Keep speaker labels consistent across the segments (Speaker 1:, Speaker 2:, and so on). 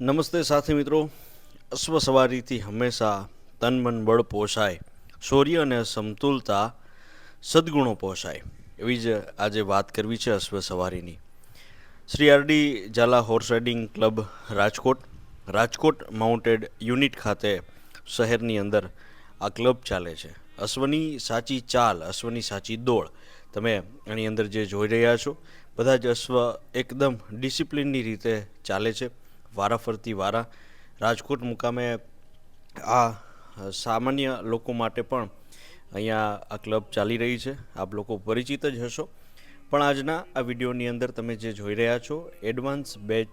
Speaker 1: નમસ્તે સાથી મિત્રો. અશ્વ સવારીથી હંમેશા તન મન બળ પોષાય, શૌર્ય અને સમતુલતા સદગુણો પોષાય. એવી જ આજે વાત કરવી છે અશ્વ સવારીની Shri RD Zala horse riding club Rajkot Rajkot mounted unit ખાતે શહેરની અંદર આ ક્લબ ચાલે છે. અશ્વની સાચી ચાલ, અશ્વની સાચી દોડ, તમે એની અંદર જે જોઈ રહ્યા છો, બધા જ અશ્વ એકદમ ડિસિપ્લિનની રીતે ચાલે છે. વારાફરતી વારા રાજકોટ મુકામે આ સામાન્ય લોકો માટે પણ અહીંયા આ ક્લબ ચાલી રહી છે. આપ લોકો પરિચિત જ હશો. પણ આજના આ વિડીયોની અંદર તમે જે જોઈ રહ્યા છો, એડવાન્સ બેચ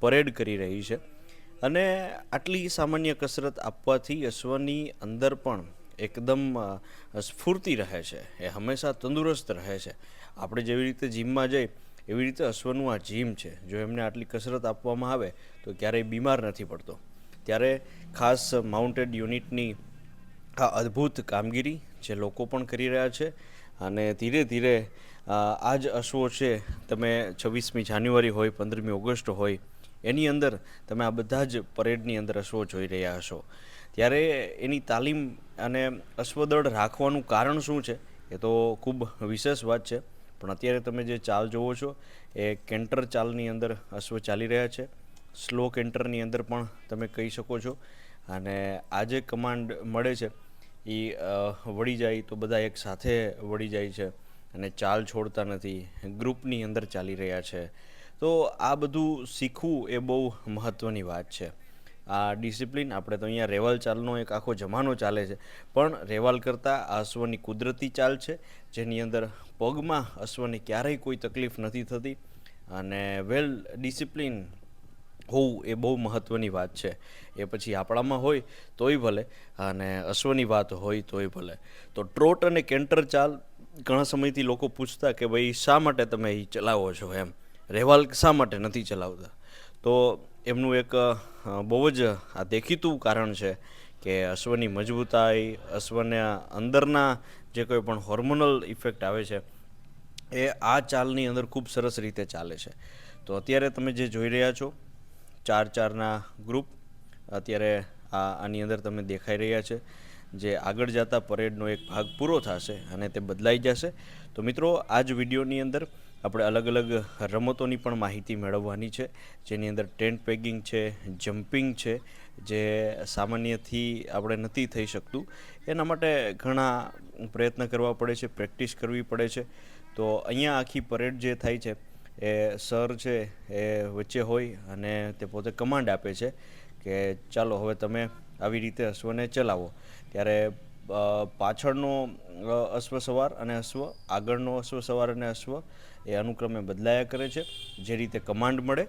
Speaker 1: પરેડ કરી રહી છે. અને આટલી સામાન્ય કસરત આપવાથી અશ્વની અંદર પણ એકદમ સ્ફૂર્તિ રહે છે. એ હંમેશા તંદુરસ્ત રહે છે. આપણે જેવી રીતે જીમમાં જઈ એવી રીતે અશ્વનું આ જીમ છે. જો એમને આટલી કસરત આપવામાં આવે, તો ક્યારેય બીમાર નથી પડતો. ત્યારે ખાસ માઉન્ટેડ યુનિટની આ અદ્ભુત કામગીરી જે લોકો પણ કરી રહ્યા છે અને ધીરે ધીરે આ જ અશ્વો છે, તમે છવ્વીસમી જાન્યુઆરી હોય, પંદરમી ઓગસ્ટ હોય, એની અંદર તમે આ બધા જ પરેડની અંદર અશ્વો જોઈ રહ્યા હશો. ત્યારે એની તાલીમ અને અશ્વદળ રાખવાનું કારણ શું છે, એ તો ખૂબ વિશેષ વાત છે. પણ અત્યારે તમે જે ચાલ જોવો છો, એ કેન્ટર ચાલની અંદર અશ્વ ચાલી રહ્યા છે. સ્લો કેન્ટરની અંદર પણ તમે કહી શકો છો. અને આ જે કમાન્ડ મળે છે, એ વળી જાય તો બધા એક સાથે વળી જાય છે અને ચાલ છોડતા નથી. ગ્રુપની અંદર ચાલી રહ્યા છે. તો આ બધું શીખવું એ બહુ મહત્ત્વની વાત છે. આ ડિસિપ્લિન, આપણે તો અહીંયા રેવાલ ચાલનો એક આખો જમાનો ચાલે છે. પણ રેવાલ કરતાં આ અશ્વની કુદરતી ચાલ છે, જેની અંદર પગમાં અશ્વને ક્યારેય કોઈ તકલીફ નથી થતી. અને વેલ ડિસિપ્લિન હોવું એ બહુ મહત્ત્વની વાત છે. એ પછી આપણામાં હોય તોય ભલે, અને અશ્વની વાત હોય તોય ભલે. તો ટ્રોટ અને કેન્ટર ચાલ ઘણા સમયથી લોકો પૂછતા કે ભાઈ શા માટે તમે એ ચલાવો છો એમ? રહેવાલ શા માટે નથી ચલાવતા? તો એમનું એક બહુ જ, આ, દેખીતું કારણ છે કે અશ્વની મજબૂતાઈ, અશ્વના અંદરના જે કોઈ પણ હોર્મોનલ ઇફેક્ટ આવે છે, એ આ ચાલની અંદર ખૂબ સરસ રીતે ચાલે છે. તો અત્યારે તમે જે જોઈ રહ્યા છો, ચાર ચારના ગ્રુપ અત્યારે આ, આની અંદર તમે દેખાઈ રહ્યા છે, જે આગળ જતા પરેડનો એક ભાગ પૂરો થશે અને તે બદલાઈ જશે. તો મિત્રો આ જ વિડીયોની અંદર આપણે અલગ અલગ રમતોની પણ માહિતી મેળવવાની છે. જેની અંદર ટેન્ટ પેગિંગ છે, જમ્પિંગ છે, જે સામાન્યથી આપણે નથી થઈ શકતું. એના માટે ઘણા પ્રયત્ન કરવા પડે છે, પ્રેક્ટિસ કરવી પડે છે. તો અહીંયા આખી પરેડ જે થાય છે, એ સર છે એ વચ્ચે હોય અને તે પોતે કમાન્ડ આપે છે કે ચાલો હવે તમે આવી રીતે અશ્વને ચલાવો. ત્યારે પાછળનો અશ્વ સવાર અને અશ્વ, આગળનો અશ્વ સવાર અને અશ્વ એ અનુક્રમે બદલાયા કરે છે. જે રીતે કમાન્ડ મળે,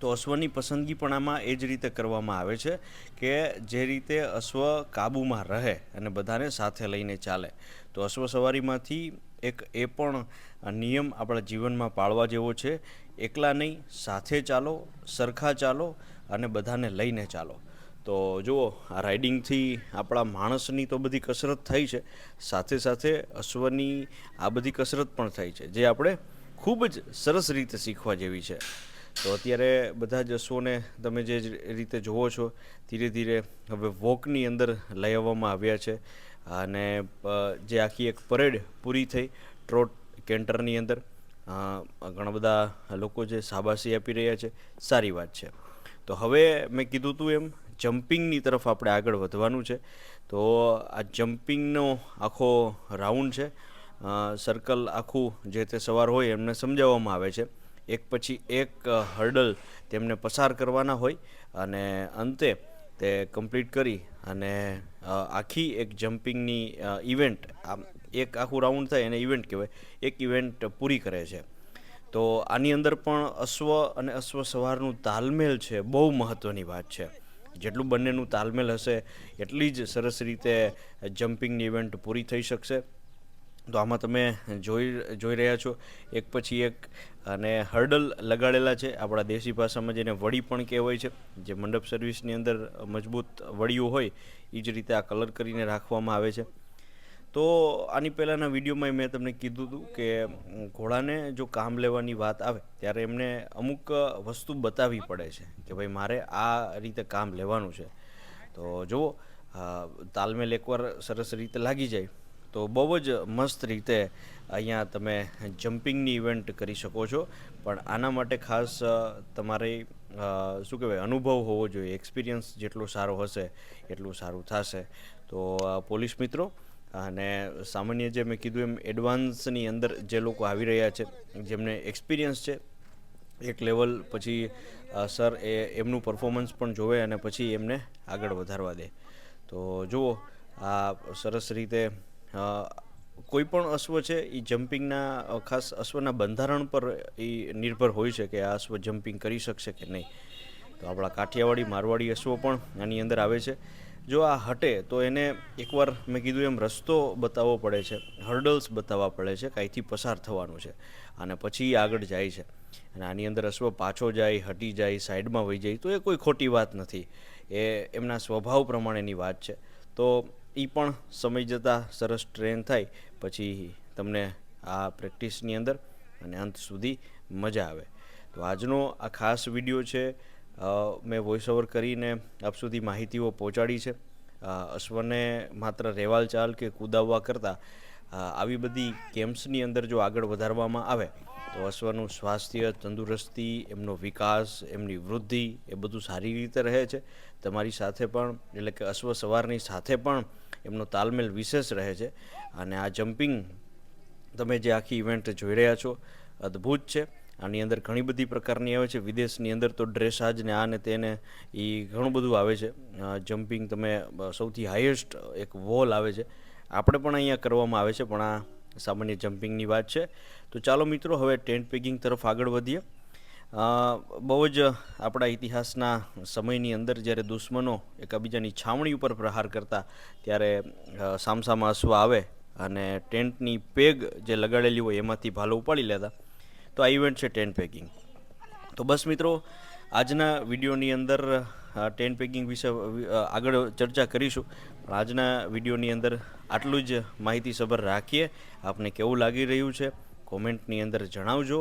Speaker 1: તો અશ્વની પસંદગી પણ આમાં એ જ રીતે કરવામાં આવે છે કે જે રીતે અશ્વ કાબૂમાં રહે અને બધાને સાથે લઈને ચાલે. તો અશ્વ સવારીમાંથી એક એ પણ નિયમ આપણા જીવનમાં પાળવા જેવો છે. એકલા નહીં, સાથે ચાલો, સરખા ચાલો અને બધાને લઈને ચાલો. તો જુઓ, આ રાઇડિંગથી આપણા માણસની તો બધી કસરત થઈ છે. સાથે સાથે અશ્વની આ બધી કસરત પણ થઈ છે, જે આપણે ખૂબ જ સરસ રીતે શીખવા જેવી છે. તો અત્યારે બધા જ અશ્વોને તમે જે રીતે જુઓ છો, ધીરે ધીરે હવે વોકની અંદર લઈ આવવામાં આવ્યા છે. અને જે આખી એક પરેડ પૂરી થઈ ટ્રોટ કેન્ટરની અંદર. ઘણા બધા લોકો જે શાબાશી આપી રહ્યા છે, સારી વાત છે. તો હવે મેં કીધું હતું એમ જમ્પિંગની તરફ આપણે આગળ વધવાનું છે. તો આ જમ્પિંગનો આખો રાઉન્ડ છે. સર્કલ આખું જે તે સવાર હોય એમને સમજાવવામાં આવે છે. એક પછી એક હર્ડલ તેમને પસાર કરવાના હોય અને અંતે તે કમ્પ્લીટ કરી અને આખી એક જમ્પિંગની ઇવેન્ટ આમ એક આખું રાઉન્ડ થાય એને ઇવેન્ટ કહેવાય. એક ઇવેન્ટ પૂરી કરે છે. તો આની અંદર પણ અશ્વ અને અશ્વ સવારનું તાલમેલ છે. બહુ મહત્ત્વની વાત છે. જેટલું બંનેનું તાલમેલ હશે, એટલી જ સરસ રીતે જમ્પિંગની ઇવેન્ટ પૂરી થઈ શકશે. તો આમાં તમે જોઈ જોઈ રહ્યા છો. એક પછી એક અને હર્ડલ લગાડેલા છે. આપણા દેશી ભાષામાં જેને વડી પણ કહેવાય છે. જે મંડપ સર્વિસની અંદર મજબૂત વડીઓ હોય એ જ રીતે આ કલર કરીને રાખવામાં આવે છે. તો આની પહેલાંના વિડીયોમાં મેં તમને કીધું હતું કે ઘોડાને જો કામ લેવાની વાત આવે, ત્યારે એમને અમુક વસ્તુ બતાવવી પડે છે કે ભાઈ મારે આ રીતે કામ લેવાનું છે. તો જુઓ તાલમેલ એકવાર સરસ રીતે લાગી જાય, તો બહુ જ મસ્ત રીતે અહીંયા તમે જમ્પિંગની ઇવેન્ટ કરી શકો છો. પણ આના માટે ખાસ તમારે શું કહેવાય, અનુભવ હોવો જોઈએ, એક્સપિરિયન્સ જેટલો સારો હશે, એટલું સારું થશે. તો પોલીસ મિત્રો અને સામાન્ય જે મેં કીધું એમ એડવાન્સની અંદર જે લોકો આવી રહ્યા છે, જેમને એક્સપિરિયન્સ છે, એક લેવલ પછી સર એ એમનું પરફોર્મન્સ પણ જોવે અને પછી એમને આગળ વધારવા દે. તો જુઓ, આ સરસ રીતે કોઈ પણ અશ્વ છે એ જમ્પિંગના ખાસ અશ્વના બંધારણ પર એ નિર્ભર હોય છે કે આ અશ્વ જમ્પિંગ કરી શકશે કે નહીં. તો આપણા કાઠિયાવાડી, મારવાડી અશ્વો પણ આની અંદર આવે છે. જો આ હટે, તો એને એકવાર મેં કીધું એમ રસ્તો બતાવવો પડે છે હર્ડલ્સ બતાવવા પડે છે, કાંઈથી પસાર થવાનું છે. અને પછી આગળ જાય છે. અને આની અંદર અશ્વ પાછો જાય, હટી જાય, સાઈડમાં વહી જાય, તો એ કોઈ ખોટી વાત નથી. એ એમના સ્વભાવ પ્રમાણેની વાત છે. તો એ પણ સમય જતાં સરસ ટ્રેન થાય, પછી તમને આ પ્રેક્ટિસની અંદર અને અંત સુધી મજા આવે. તો આજનો આ ખાસ વીડિયો છે મેં વોઇસ ઓવર કરીને આપ સુધી માહિતીઓ પહોંચાડી છે. અશ્વને માત્ર રેવાલ ચાલ કે કૂદાવવા કરતાં આવી બધી ગેમ્સની અંદર જો આગળ વધારવામાં આવે, તો અશ્વનું સ્વાસ્થ્ય તંદુરસ્તી, એમનો વિકાસ, એમની વૃદ્ધિ એ બધું સારી રીતે રહે છે. તમારી સાથે પણ, એટલે કે અશ્વ સવારની સાથે પણ એમનો તાલમેલ વિશેષ રહે છે. અને આ જમ્પિંગ તમે જે આખી ઇવેન્ટ જોઈ રહ્યા છો, અદ્ભુત છે. આની અંદર ઘણી બધી પ્રકારની આવે છે. વિદેશની અંદર તો ડ્રેસાજ ને આ ને તેને એ ઘણું બધું આવે છે. જમ્પિંગ તમે સૌથી હાઈએસ્ટ એક વોલ આવે છે. આપણે પણ અહીંયા કરવામાં આવે છે, પણ આ સામાન્ય જમ્પિંગની વાત છે. તો ચાલો મિત્રો, હવે ટેન્ટ પેકિંગ તરફ આગળ વધીએ. બહુ જ આપણા ઇતિહાસના સમયની અંદર જ્યારે દુશ્મનો એકબીજાની છાવણી ઉપર પ્રહાર કરતા ત્યારે સામસામા અશ્વ આવે અને ટેન્ટની પેગ જે લગાડેલી હોય એમાંથી ભાલો ઉપાડી લેતા. તો આ ઇવેન્ટ છે ટેન પેકિંગ તો બસ મિત્રો, આજના વિડીયોની અંદર ટેન પેકિંગ વિશે આગળ ચર્ચા કરીશું. પણ આજના વિડીયોની અંદર આટલું જ માહિતીસભર રાખીએ. આપને કેવું લાગી રહ્યું છે, કોમેન્ટની અંદર જણાવજો.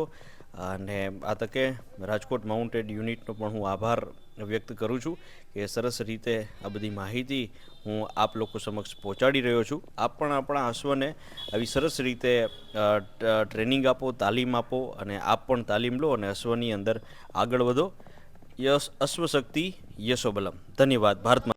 Speaker 1: અને આ તકે રાજકોટ માઉન્ટેડ યુનિટનો પણ હું આભાર વ્યક્ત કરું છું કે સરસ રીતે આ બધી માહિતી હું આપ લોકો સમક્ષ પહોંચાડી રહ્યો છું. આપ પણ આપણા અશ્વને આવી સરસ રીતે ટ્રેનિંગ આપો, તાલીમ આપો અને આપ પણ તાલીમ લો અને અશ્વની અંદર આગળ વધો. યશ, અશ્વશક્તિ, યશોબલમ. ધન્યવાદ. ભારતમાં